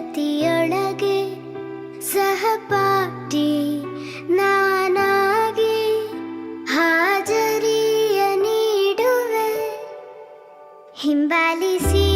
ಜಗತಿಯೊಳಗೆ ಸಹಪಾಠಿ ನಾನಾಗಿ ಹಾಜರಿಯ ನೀಡುವೆ. ಹಿಂಬಾಲಿಸಿ